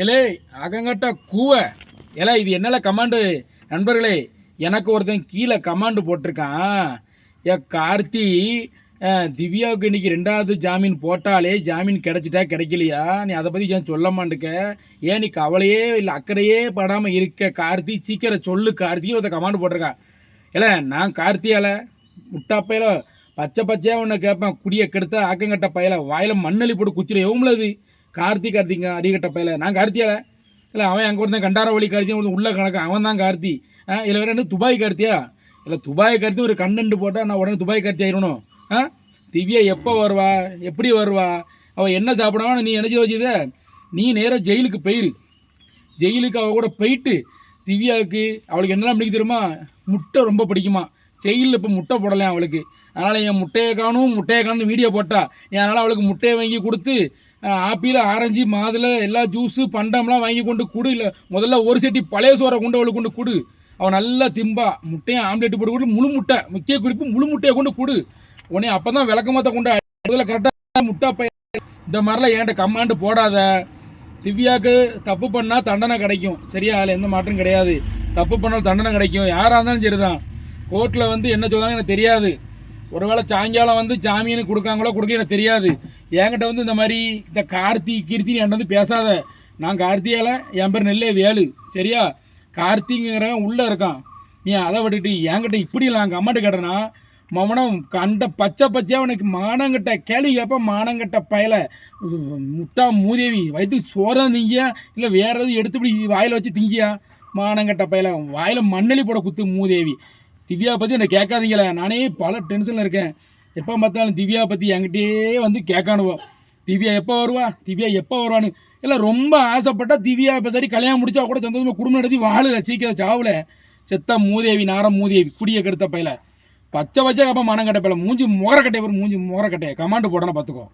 ஏலே அகங்கட்ட கூவ. ஏலே இது என்னல கமாண்டு? நண்பர்களே எனக்கு ஒருத்தன் கீழே கமாண்டு போட்டிருக்கான். ஏ கார்த்தி திவ்யாவுக்கு இன்னைக்கு ரெண்டாவது ஜாமீன் போட்டாலே ஜாமீன் கிடைச்சிட்டா கிடைக்கலையா? நீ அதை பற்றி ஏன் சொல்ல மாட்டேக்க ஏன் நீ கவலையே இல்லை அக்கறையே படாமல் இருக்க கார்த்தி? சீக்கிரம் சொல்லு கார்த்தின்னு ஒருத்தன் கமாண்டு போட்டிருக்கான். இல்லை நான் கார்த்தியால முட்டாப்பையில பச்சை பச்சையாக உன்னை கேட்பேன். குடியை கெடுத்த ஆக்கங்கட்ட பயல வாயில் மண்ணளி போட்டு குத்திர எவ்வளோ அது? கார்த்தி கார்த்திங்க அடிக்கட்ட பயல. நான் கார்த்தியால? இல்லை அவன் அங்கே ஒருத்தன் கண்டாரவழி கார்த்தியும் ஒருத்தன் உள்ள கணக்கு அவன் தான் கார்த்தி. ஆ இல்லை வேற என்ன துபாய் கார்த்தியா? இல்லை துபாய் கார்த்தி ஒரு கண்டென்ட் போட்டால் நான் உடனே துபாய் கார்த்தி ஆயிடணும். ஆ? திவ்யா எப்போ வருவா? எப்படி வருவா? அவள் என்ன சாப்பிடுவான்னு நீ நினச்சி வச்சுத நீ நேராக ஜெயிலுக்கு போயிரு. ஜெயிலுக்கு அவள் கூட போயிட்டு திவ்யாவுக்கு அவளுக்கு என்னெல்லாம் பிடிக்க தெரியுமா? முட்டை ரொம்ப பிடிக்குமா? ஜெயிலில் இப்போ முட்டை போடலாம் அவளுக்கு? அதனால் என் முட்டையை காணும் முட்டையை காணும் வீடியோ போட்டா. என் அதனால் அவளுக்கு முட்டையை வாங்கி கொடுத்து ஆப்பிள் ஆரஞ்சு மாதுளை எல்லா ஜூஸு பண்டம்லாம் வாங்கி கொண்டு கொடு. இல்லை முதல்ல ஒரு செட்டி பழைய சோறை கொண்டு அவளுக்கு கொண்டு கொடு. அவன் நல்லா திம்பா. முட்டையை ஆம்லேட் போட்டு கொடு முழு முட்டை முக்கிய குறிப்பு முழு முட்டையை கொண்டு கொடு. உடனே அப்போ தான் விளக்கமாத்த கொண்டு முதல்ல கரெக்டாக முட்டை பைய இந்த மாதிரிலாம் என்கிட்ட கம்மாண்டு போடாத. திவ்யாவுக்கு தப்பு பண்ணால் தண்டனை கிடைக்கும். சரியா அதில் எந்த மாற்றம் கிடையாது. தப்பு பண்ணால் தண்டனை கிடைக்கும். யாராக இருந்தாலும் சரிதான். கோர்ட்டில் வந்து என்ன சொல்லுவாங்க எனக்கு தெரியாது. ஒருவேளை சாயங்காலம் வந்து ஜாமீன் கொடுக்காங்களோ கொடுக்க எனக்கு தெரியாது. என்கிட்ட வந்து இந்த மாதிரி இந்த கார்த்தி கீர்த்தி என்கிட்ட வந்து பேசாத. நான் கார்த்தியால என் பேர் நெல்லே வேலு. சரியா? கார்த்திங்கிறவன் உள்ளே இருக்கான். நீ அதை விட்டுட்டு என்கிட்ட இப்படி இல்லை எங்கள் அம்மாட்ட கேட்டேன்னா மவனம் கண்ட பச்சை பச்சையாக உனக்கு மானங்கிட்ட கேள்வி கேட்ப மானங்கிட்ட பயல முட்டா மூதேவி வயிற்றுக்கு சோறம் திங்கியா? இல்லை வேறு எதுவும் எடுத்து இப்படி வாயில் வச்சு திங்கியா? மானங்கட்ட பயல வாயில் மண்ணெளி போட குத்து மூதேவி. திவ்யா பற்றி என்னை கேட்காதீங்களே. நானே பல டென்ஷனில் இருக்கேன். எப்போ பார்த்தாலும் திவ்யா பற்றி என்கிட்டயே வந்து கேட்கானுவோம் திவ்யா எப்போ வருவா? திவ்யா எப்போ வருவான்னு. இல்லை ரொம்ப ஆசைப்பட்டா திவ்யா இப்போ சரி கல்யாணம் முடிச்சா கூட சந்தோஷமாக குடும்பம் நடத்தி வாழல சீக்கிரம் சாவல. செத்த மூதேவி நாரம் மூதேவி குடிய கெடுத்த பையில. பச்சை பச்சை அப்போ மனம் கட்ட பையல. மூஞ்சி மோரக்கட்டைய மூஞ்சி மோரக்கட்டைய கமாண்டு போடணும் பார்த்துக்கோ.